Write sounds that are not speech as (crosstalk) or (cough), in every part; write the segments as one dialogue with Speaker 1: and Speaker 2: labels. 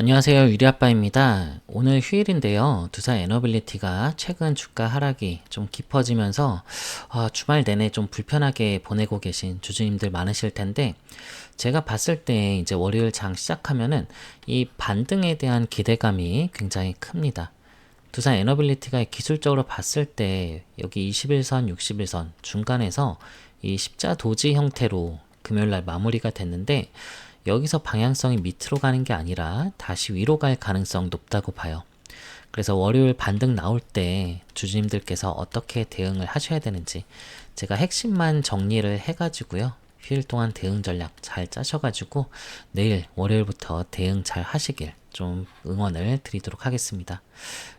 Speaker 1: 안녕하세요. 유리아빠입니다. 오늘 휴일인데요. 두산 에너빌리티가 최근 주가 하락이 좀 깊어지면서 아, 주말 내내 좀 불편하게 보내고 계신 주주님들 많으실 텐데 제가 봤을 때 이제 월요일 장 시작하면은 이 반등에 대한 기대감이 굉장히 큽니다. 두산 에너빌리티가 기술적으로 봤을 때 여기 21선, 61선 중간에서 이 십자 도지 형태로 금요일 날 마무리가 됐는데 여기서 방향성이 밑으로 가는 게 아니라 다시 위로 갈 가능성 높다고 봐요. 그래서 월요일 반등 나올 때 주주님들께서 어떻게 대응을 하셔야 되는지 제가 핵심만 정리를 해가지고요. 휴일 동안 대응 전략 잘 짜셔가지고 내일 월요일부터 대응 잘 하시길 좀 응원을 드리도록 하겠습니다.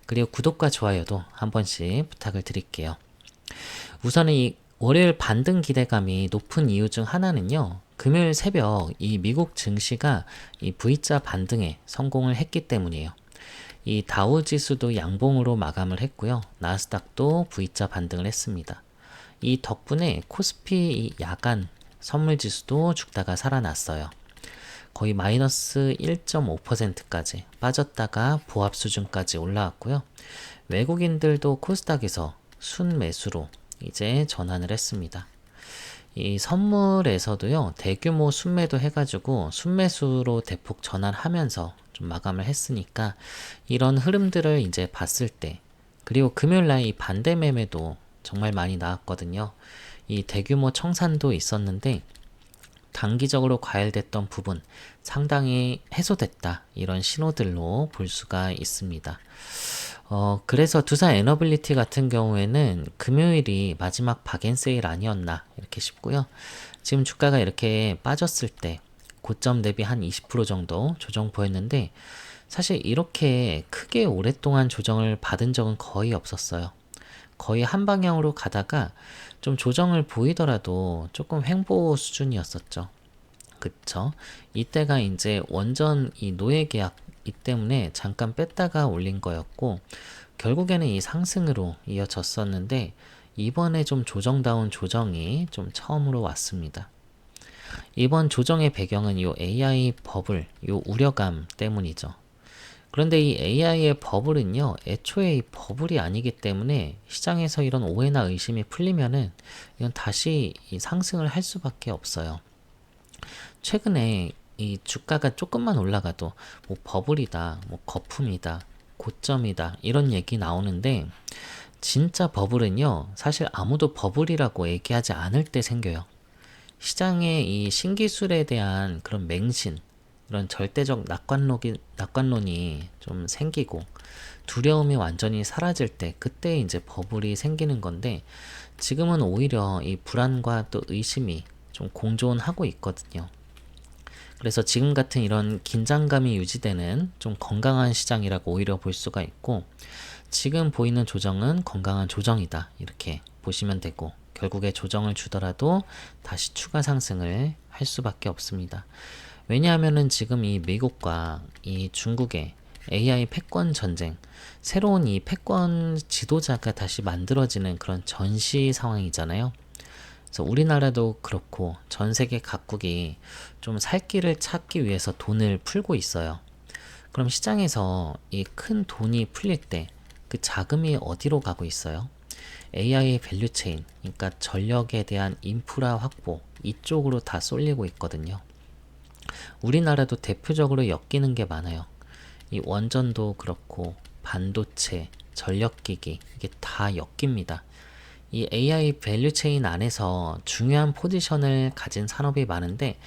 Speaker 1: 그리고 구독과 좋아요도 한 번씩 부탁을 드릴게요. 우선은 이 월요일 반등 기대감이 높은 이유 중 하나는요. 금요일 새벽 이 미국 증시가 이 V자 반등에 성공을 했기 때문이에요. 이 다우 지수도 양봉으로 마감을 했고요. 나스닥도 V자 반등을 했습니다. 이 덕분에 코스피 야간 선물 지수도 죽다가 살아났어요. 거의 마이너스 1.5%까지 빠졌다가 보합 수준까지 올라왔고요. 외국인들도 코스닥에서 순매수로 이제 전환을 했습니다. 이 선물에서도요, 대규모 순매도 해가지고 순매수로 대폭 전환하면서 좀 마감을 했으니까 이런 흐름들을 이제 봤을 때, 그리고 금요일 날 이 반대 매매도 정말 많이 나왔거든요. 이 대규모 청산도 있었는데, 단기적으로 과열됐던 부분 상당히 해소됐다. 이런 신호들로 볼 수가 있습니다. 어, 그래서 두산 에너빌리티 같은 경우에는 금요일이 마지막 박앤 세일 아니었나 이렇게 싶고요. 지금 주가가 이렇게 빠졌을 때 고점 대비 한 20% 정도 조정 보였는데 사실 이렇게 크게 오랫동안 조정을 받은 적은 거의 없었어요. 거의 한 방향으로 가다가 좀 조정을 보이더라도 조금 횡보 수준이었었죠. 그쵸? 이때가 이제 원전 이 노예 계약 이 때문에 잠깐 뺐다가 올린 거였고 결국에는 이 상승으로 이어졌었는데 이번에 좀 조정다운 조정이 좀 처음으로 왔습니다. 이번 조정의 배경은 이 AI 버블, 이 우려감 때문이죠. 그런데 이 AI의 버블은요, 애초에 이 버블이 아니기 때문에 시장에서 이런 오해나 의심이 풀리면은 이건 다시 이 상승을 할 수밖에 없어요. 최근에 이 주가가 조금만 올라가도 뭐 버블이다, 뭐 거품이다, 고점이다 이런 얘기 나오는데 진짜 버블은요 사실 아무도 버블이라고 얘기하지 않을 때 생겨요. 시장의 이 신기술에 대한 그런 맹신 이런 절대적 낙관론이, 낙관론이 좀 생기고 두려움이 완전히 사라질 때 그때 이제 버블이 생기는 건데 지금은 오히려 이 불안과 또 의심이 좀 공존하고 있거든요. 그래서 지금 같은 이런 긴장감이 유지되는 좀 건강한 시장이라고 오히려 볼 수가 있고 지금 보이는 조정은 건강한 조정이다 이렇게 보시면 되고 결국에 조정을 주더라도 다시 추가 상승을 할 수밖에 없습니다. 왜냐하면은 지금 이 미국과 이 중국의 AI 패권 전쟁, 새로운 이 패권 지도자가 다시 만들어지는 그런 전시 상황이잖아요. 그래서 우리나라도 그렇고 전 세계 각국이 좀 살 길을 찾기 위해서 돈을 풀고 있어요. 그럼 시장에서 이 큰 돈이 풀릴 때 그 자금이 어디로 가고 있어요? AI 밸류체인, 그러니까 전력에 대한 인프라 확보 이쪽으로 다 쏠리고 있거든요. 우리나라도 대표적으로 엮이는 게 많아요. 이 원전도 그렇고 반도체, 전력기기 이게 다 엮입니다. 이 AI 밸류 체인 안에서 중요한 포지션을 가진 산업이 많은데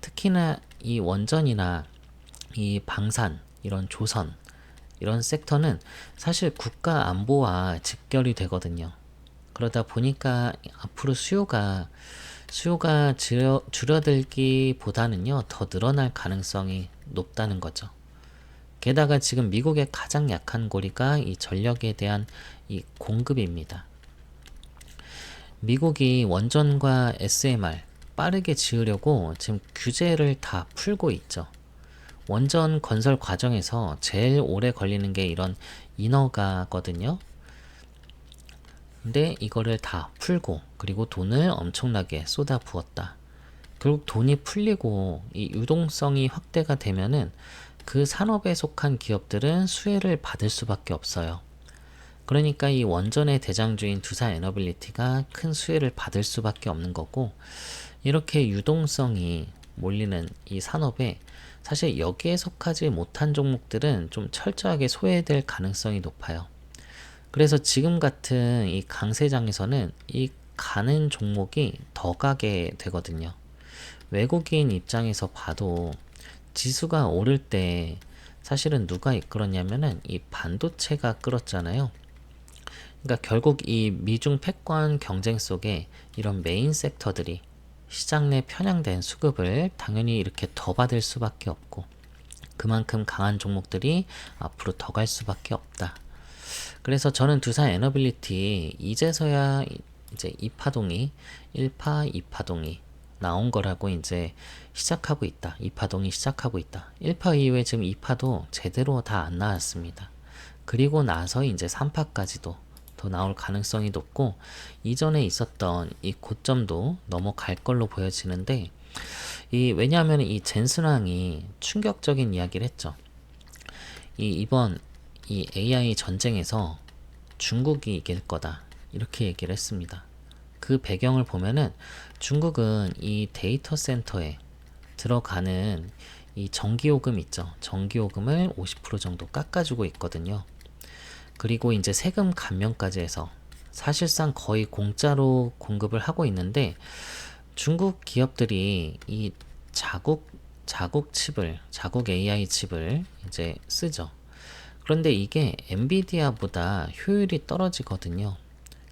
Speaker 1: 특히나 이 원전이나 이 방산 이런 조선 이런 섹터는 사실 국가 안보와 직결이 되거든요. 그러다 보니까 앞으로 수요가 수요가 줄여, 줄어들기보다는요 더 늘어날 가능성이 높다는 거죠. 게다가 지금 미국의 가장 약한 고리가 이 전력에 대한 이 공급입니다. 미국이 원전과 SMR 빠르게 지으려고 지금 규제를 다 풀고 있죠. 원전 건설 과정에서 제일 오래 걸리는 게 이런 인허가거든요. 근데 이거를 다 풀고 그리고 돈을 엄청나게 쏟아 부었다. 결국 돈이 풀리고 이 유동성이 확대가 되면은 그 산업에 속한 기업들은 수혜를 받을 수밖에 없어요. 그러니까 이 원전의 대장주인 두산 에너빌리티가 큰 수혜를 받을 수밖에 없는 거고 이렇게 유동성이 몰리는 이 산업에 사실 여기에 속하지 못한 종목들은 좀 철저하게 소외될 가능성이 높아요. 그래서 지금 같은 이 강세장에서는 이 가는 종목이 더 가게 되거든요. 외국인 입장에서 봐도 지수가 오를 때 사실은 누가 이끌었냐면은 이 반도체가 끌었잖아요. 그러니까 결국 이 미중 패권 경쟁 속에 이런 메인 섹터들이 시장 내 편향된 수급을 당연히 이렇게 더 받을 수밖에 없고 그만큼 강한 종목들이 앞으로 더 갈 수밖에 없다. 그래서 저는 두산 에너빌리티 이제서야 이제 이파동이 1파, 2파동이 나온 거라고 이제 시작하고 있다. 2파동이 시작하고 있다. 1파 이후에 지금 2파도 제대로 다 안 나왔습니다. 그리고 나서 이제 3파까지도 더 나올 가능성이 높고 이전에 있었던 이 고점도 넘어갈 걸로 보여지는데 이 왜냐하면 이 젠슨왕이 충격적인 이야기를 했죠. 이 이번 이 AI 전쟁에서 중국이 이길 거다 이렇게 얘기를 했습니다. 그 배경을 보면은 중국은 이 데이터 센터에 들어가는 이 전기요금 있죠. 전기요금을 50% 정도 깎아주고 있거든요. 그리고 이제 세금 감면까지 해서 사실상 거의 공짜로 공급을 하고 있는데 중국 기업들이 이 자국 자국 칩을 자국 AI 칩을 이제 쓰죠. 그런데 이게 엔비디아보다 효율이 떨어지거든요.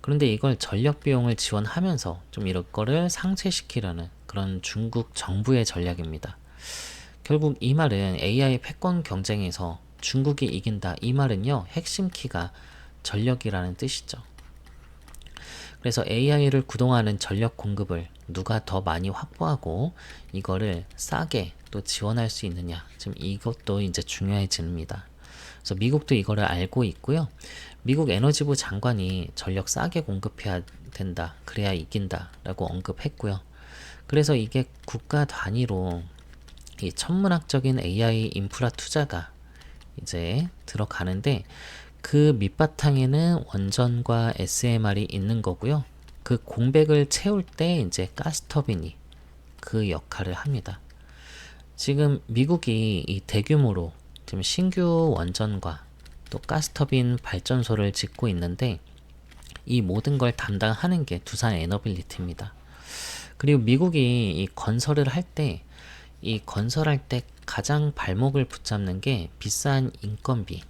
Speaker 1: 그런데 이걸 전력 비용을 지원하면서 좀 이런 거를 상쇄시키려는 그런 중국 정부의 전략입니다. 결국 이 말은 AI 패권 경쟁에서 중국이 이긴다. 이 말은요, 핵심 키가 전력이라는 뜻이죠. 그래서 AI를 구동하는 전력 공급을 누가 더 많이 확보하고 이거를 싸게 또 지원할 수 있느냐. 지금 이것도 이제 중요해집니다. 그래서 미국도 이거를 알고 있고요. 미국 에너지부 장관이 전력 싸게 공급해야 된다. 그래야 이긴다라고 언급했고요. 그래서 이게 국가 단위로 이 천문학적인 AI 인프라 투자가 이제 들어가는데 그 밑바탕에는 원전과 SMR이 있는 거고요. 그 공백을 채울 때 이제 가스터빈이 그 역할을 합니다. 지금 미국이 이 대규모로 지금 신규 원전과 또 가스터빈 발전소를 짓고 있는데 이 모든 걸 담당하는 게 두산 에너빌리티입니다. 그리고 미국이 이 건설을 할 때 이 건설할 때 가장 발목을 붙잡는 게 비싼 인건비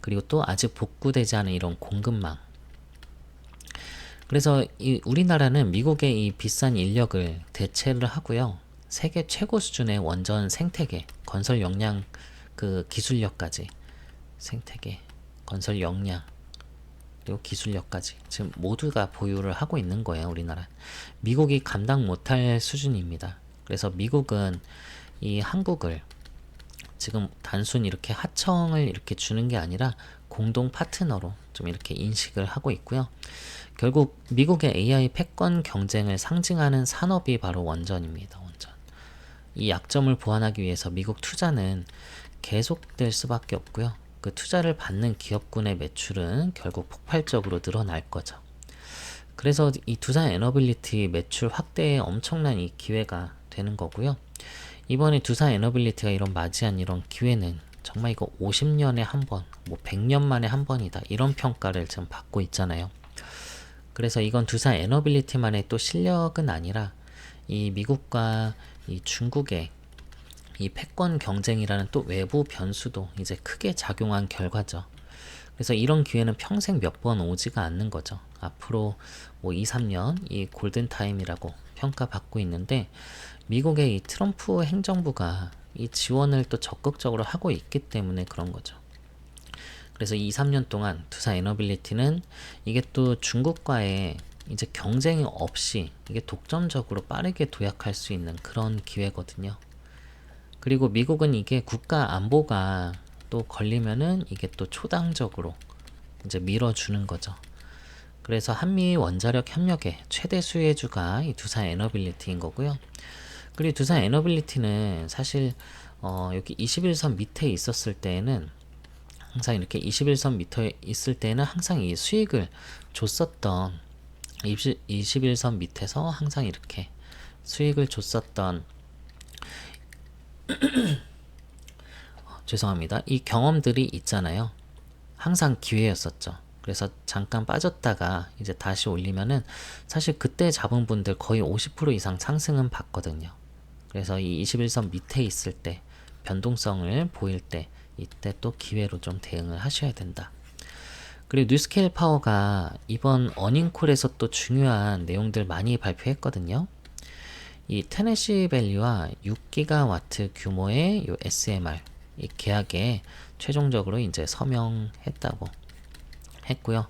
Speaker 1: 그리고 또 아직 복구되지 않은 이런 공급망. 그래서 이 우리나라는 미국의 이 비싼 인력을 대체를 하고요. 세계 최고 수준의 원전 생태계 건설 역량 그 기술력까지 생태계 건설 역량 그리고 기술력까지 지금 모두가 보유를 하고 있는 거예요 우리나라. 미국이 감당 못할 수준입니다 그래서 미국은 이 한국을 지금 단순 이렇게 하청을 이렇게 주는 게 아니라 공동 파트너로 좀 이렇게 인식을 하고 있고요. 결국 미국의 AI 패권 경쟁을 상징하는 산업이 바로 원전입니다. 원전. 이 약점을 보완하기 위해서 미국 투자는 계속될 수밖에 없고요. 그 투자를 받는 기업군의 매출은 결국 폭발적으로 늘어날 거죠. 그래서 이 두산 에너빌리티 매출 확대에 엄청난 이 기회가 되는 거고요. 이번에 두산 에너빌리티가 이런 맞이한 이런 기회는 정말 이거 50년에 한 번, 뭐 100년 만에 한 번이다. 이런 평가를 지금 받고 있잖아요. 그래서 이건 두산 에너빌리티만의 또 실력은 아니라 이 미국과 이 중국의 이 패권 경쟁이라는 또 외부 변수도 이제 크게 작용한 결과죠. 그래서 이런 기회는 평생 몇 번 오지가 않는 거죠. 앞으로 뭐 2, 3년 이 골든타임이라고 평가받고 있는데 미국의 이 트럼프 행정부가 이 지원을 또 적극적으로 하고 있기 때문에 그런 거죠. 그래서 2, 3년 동안 두산 에너빌리티는 이게 또 중국과의 이제 경쟁이 없이 이게 독점적으로 빠르게 도약할 수 있는 그런 기회거든요. 그리고 미국은 이게 국가 안보가 또 걸리면은 이게 또 초당적으로 이제 밀어주는 거죠. 그래서 한미 원자력 협력의 최대 수혜주가 이 두산 에너빌리티인 거고요. 그리고 두산 에너빌리티는 사실 어, 여기 21선 밑에 있었을 때에는 항상 이렇게 21선 밑에 있을 때는 항상 이 수익을 줬었던 20, 21선 밑에서 항상 이렇게 수익을 줬었던 (clears throat) 어, 죄송합니다. 이 경험들이 있잖아요. 항상 기회였었죠. 그래서 잠깐 빠졌다가 이제 다시 올리면은 사실 그때 잡은 분들 거의 50% 이상 상승은 봤거든요. 그래서 이 21선 밑에 있을 때 변동성을 보일 때 이때 또 기회로 좀 대응을 하셔야 된다. 그리고 뉴스케일 파워가 이번 어닝콜에서 또 중요한 내용들 많이 발표했거든요. 이 테네시 밸리와 6기가와트 규모의 요 SMR 이 계약에 최종적으로 이제 서명했다고 했고요.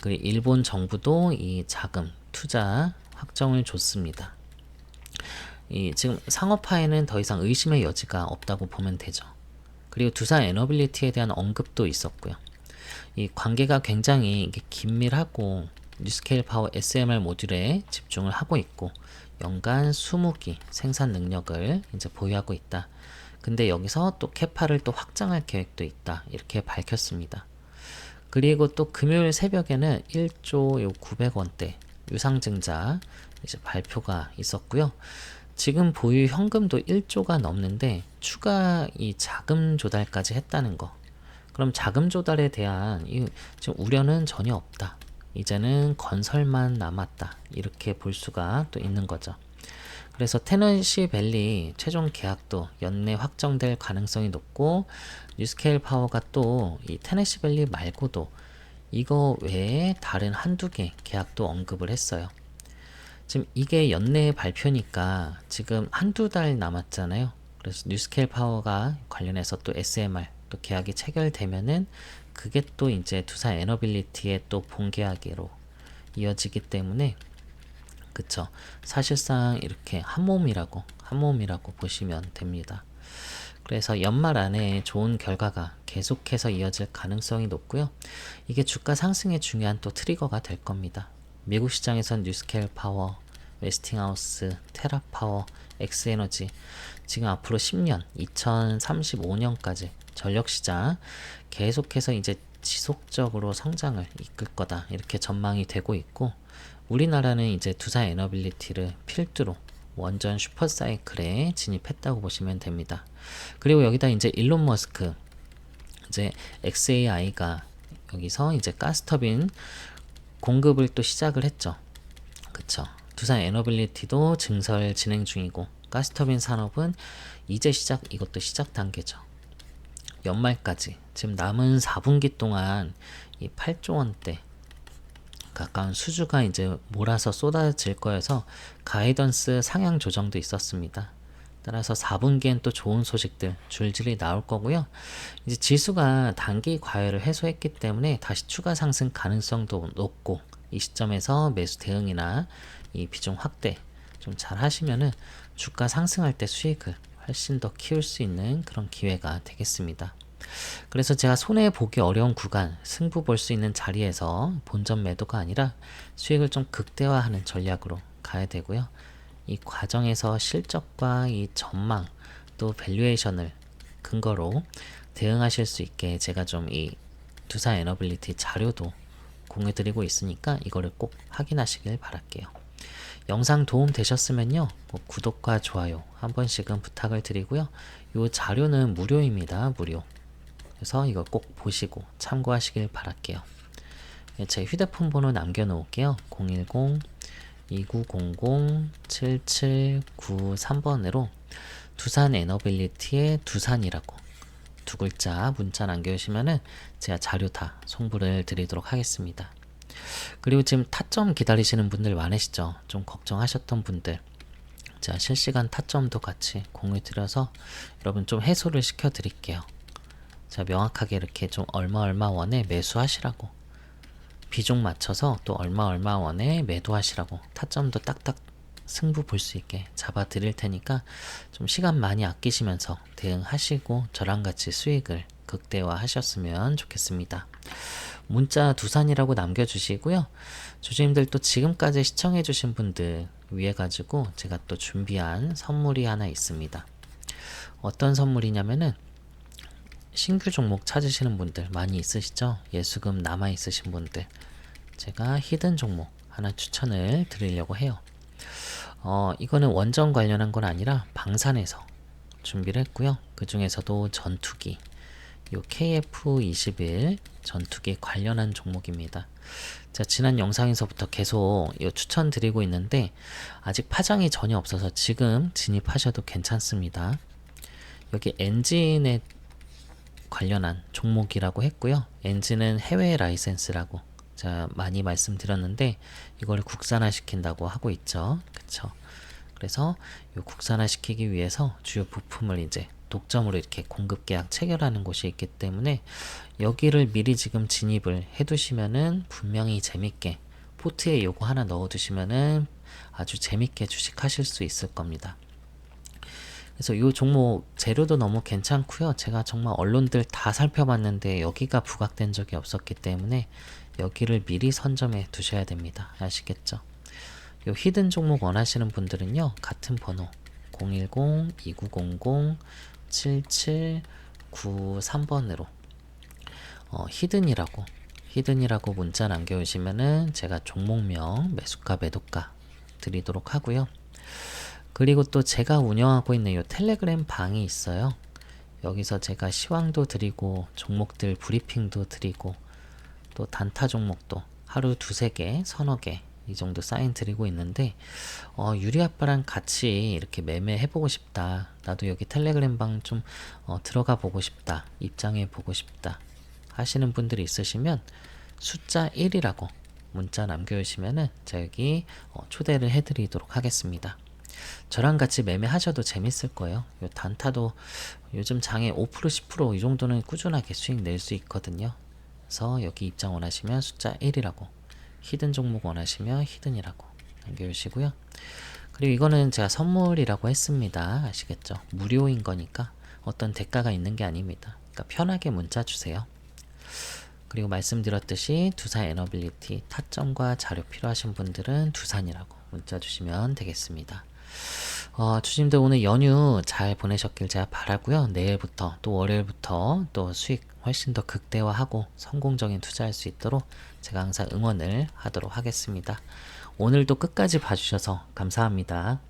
Speaker 1: 그리고 일본 정부도 이 자금 투자 확정을 줬습니다. 이 지금 상업화에는 더 이상 의심의 여지가 없다고 보면 되죠. 그리고 두산 에너빌리티에 대한 언급도 있었고요. 이 관계가 굉장히 긴밀하고 뉴스케일 파워 SMR 모듈에 집중을 하고 있고 연간 20기 생산 능력을 이제 보유하고 있다. 근데 여기서 또 캐파를 또 확장할 계획도 있다. 이렇게 밝혔습니다. 그리고 또 금요일 새벽에는 1조 요 900원대 유상증자 이제 발표가 있었고요. 지금 보유 현금도 1조가 넘는데 추가 이 자금 조달까지 했다는 거. 그럼 자금 조달에 대한 이 지금 우려는 전혀 없다. 이제는 건설만 남았다. 이렇게 볼 수가 또 있는 거죠. 그래서 테너시 밸리 최종 계약도 연내 확정될 가능성이 높고 뉴스케일 파워가 또 이 테네시 밸리 말고도 이거 외에 다른 한두 개 계약도 언급을 했어요. 지금 이게 연내 발표니까 지금 한두 달 남았잖아요. 그래서 뉴스케일 파워가 관련해서 또 SMR 또 계약이 체결되면은 그게 또 이제 두산 에너빌리티의 또 본계약으로 이어지기 때문에 그쵸 사실상 이렇게 한 몸이라고 한 몸이라고 보시면 됩니다. 그래서 연말 안에 좋은 결과가 계속해서 이어질 가능성이 높고요. 이게 주가 상승에 중요한 또 트리거가 될 겁니다. 미국 시장에선 뉴스케일 파워, 웨스팅하우스, 테라파워, 엑스에너지 지금 앞으로 10년, 2035년까지 전력시장 계속해서 이제 지속적으로 성장을 이끌 거다 이렇게 전망이 되고 있고 우리나라는 이제 두산 에너빌리티를 필두로 원전 슈퍼사이클에 진입했다고 보시면 됩니다. 그리고 여기다 이제 일론 머스크 이제 XAI가 여기서 이제 가스터빈 공급을 또 시작을 했죠. 그쵸. 두산 에너빌리티도 증설 진행 중이고 가스터빈 산업은 이제 시작 이것도 시작 단계죠. 연말까지 지금 남은 4분기 동안 이 8조 원대 가까운 수주가 이제 몰아서 쏟아질 거여서 가이던스 상향 조정도 있었습니다. 따라서 4분기엔 또 좋은 소식들 줄줄이 나올 거고요. 이제 지수가 단기 과열을 해소했기 때문에 다시 추가 상승 가능성도 높고 이 시점에서 매수 대응이나 이 비중 확대 좀 잘 하시면은 주가 상승할 때 수익을 훨씬 더 키울 수 있는 그런 기회가 되겠습니다. 그래서 제가 손해 보기 어려운 구간, 승부 볼 수 있는 자리에서 본전 매도가 아니라 수익을 좀 극대화하는 전략으로 가야 되고요. 이 과정에서 실적과 이 전망 또 밸류에이션을 근거로 대응하실 수 있게 제가 좀 이 두산 에너빌리티 자료도 공유 드리고 있으니까 이거를 꼭 확인하시길 바랄게요. 영상 도움 되셨으면요. 뭐 구독과 좋아요 한 번씩은 부탁을 드리고요. 이 자료는 무료입니다. 무료. 그래서 이거 꼭 보시고 참고하시길 바랄게요. 네, 제 휴대폰 번호 남겨놓을게요. 010-2900-7793번으로 두산 에너빌리티의 두산이라고 두 글자 문자 남겨주시면은 제가 자료 다 송부를 드리도록 하겠습니다. 그리고 지금 타점 기다리시는 분들 많으시죠? 좀 걱정하셨던 분들. 자, 실시간 타점도 같이 공유 드려서 여러분 좀 해소를 시켜 드릴게요. 자, 명확하게 이렇게 좀 얼마 얼마 원에 매수하시라고. 비중 맞춰서 또 얼마 얼마 원에 매도하시라고. 타점도 딱딱 승부 볼 수 있게 잡아 드릴 테니까 좀 시간 많이 아끼시면서 대응하시고 저랑 같이 수익을 극대화 하셨으면 좋겠습니다. 문자 두산이라고 남겨주시고요. 주주님들 또 지금까지 시청해주신 분들 위해 가지고 제가 또 준비한 선물이 하나 있습니다. 어떤 선물이냐면은 신규 종목 찾으시는 분들 많이 있으시죠? 예수금 남아 있으신 분들 제가 히든 종목 하나 추천을 드리려고 해요. 어, 이거는 원전 관련한 건 아니라 방산에서 준비를 했고요. 그 중에서도 전투기, 요 KF21 전투기 관련한 종목입니다. 자, 지난 영상에서부터 계속 요 추천드리고 있는데 아직 파장이 전혀 없어서 지금 진입하셔도 괜찮습니다. 여기 엔진에 관련한 종목이라고 했고요. 엔진은 해외 라이센스라고 제가 많이 말씀드렸는데 이걸 국산화 시킨다고 하고 있죠. 그쵸? 그래서 이 국산화 시키기 위해서 주요 부품을 이제 독점으로 이렇게 공급 계약 체결하는 곳이 있기 때문에 여기를 미리 지금 진입을 해 두시면은 분명히 재밌게 포트에 요거 하나 넣어 두시면은 아주 재밌게 주식하실 수 있을 겁니다. 그래서 이 종목 재료도 너무 괜찮고요. 제가 정말 언론들 다 살펴봤는데 여기가 부각된 적이 없었기 때문에 여기를 미리 선점해 두셔야 됩니다. 아시겠죠? 요 히든 종목 원하시는 분들은요. 같은 번호 010-2909-7793번으로 어, 히든이라고 히든이라고 문자 남겨주시면은 제가 종목명 매수가 매도가 드리도록 하고요. 그리고 또 제가 운영하고 있는 요 텔레그램 방이 있어요. 여기서 제가 시황도 드리고 종목들 브리핑도 드리고 또 단타 종목도 하루 두세 개, 서너 개 이 정도 사인 드리고 있는데 어, 유리 아빠랑 같이 이렇게 매매해 보고 싶다. 나도 여기 텔레그램 방좀 어, 들어가 보고 싶다. 입장해 보고 싶다. 하시는 분들이 있으시면 숫자 1이라고 문자 남겨주시면은 여기 어, 초대를 해드리도록 하겠습니다. 저랑 같이 매매하셔도 재밌을 거예요. 요 단타도 요즘 장에 5% 10%이 정도는 꾸준하게 수익 낼 수 있거든요. 그래서 여기 입장 원하시면 숫자 1이라고 히든 종목 원하시면 히든이라고 남겨주시고요. 그리고 이거는 제가 선물이라고 했습니다. 아시겠죠? 무료인 거니까 어떤 대가가 있는 게 아닙니다. 그러니까 편하게 문자 주세요. 그리고 말씀드렸듯이 두산 에너빌리티 타점과 자료 필요하신 분들은 두산이라고 문자 주시면 되겠습니다. 어, 주님들 오늘 연휴 잘 보내셨길 제가 바라고요. 내일부터 또 월요일부터 또 수익 훨씬 더 극대화하고 성공적인 투자할 수 있도록 제가 항상 응원을 하도록 하겠습니다. 오늘도 끝까지 봐주셔서 감사합니다.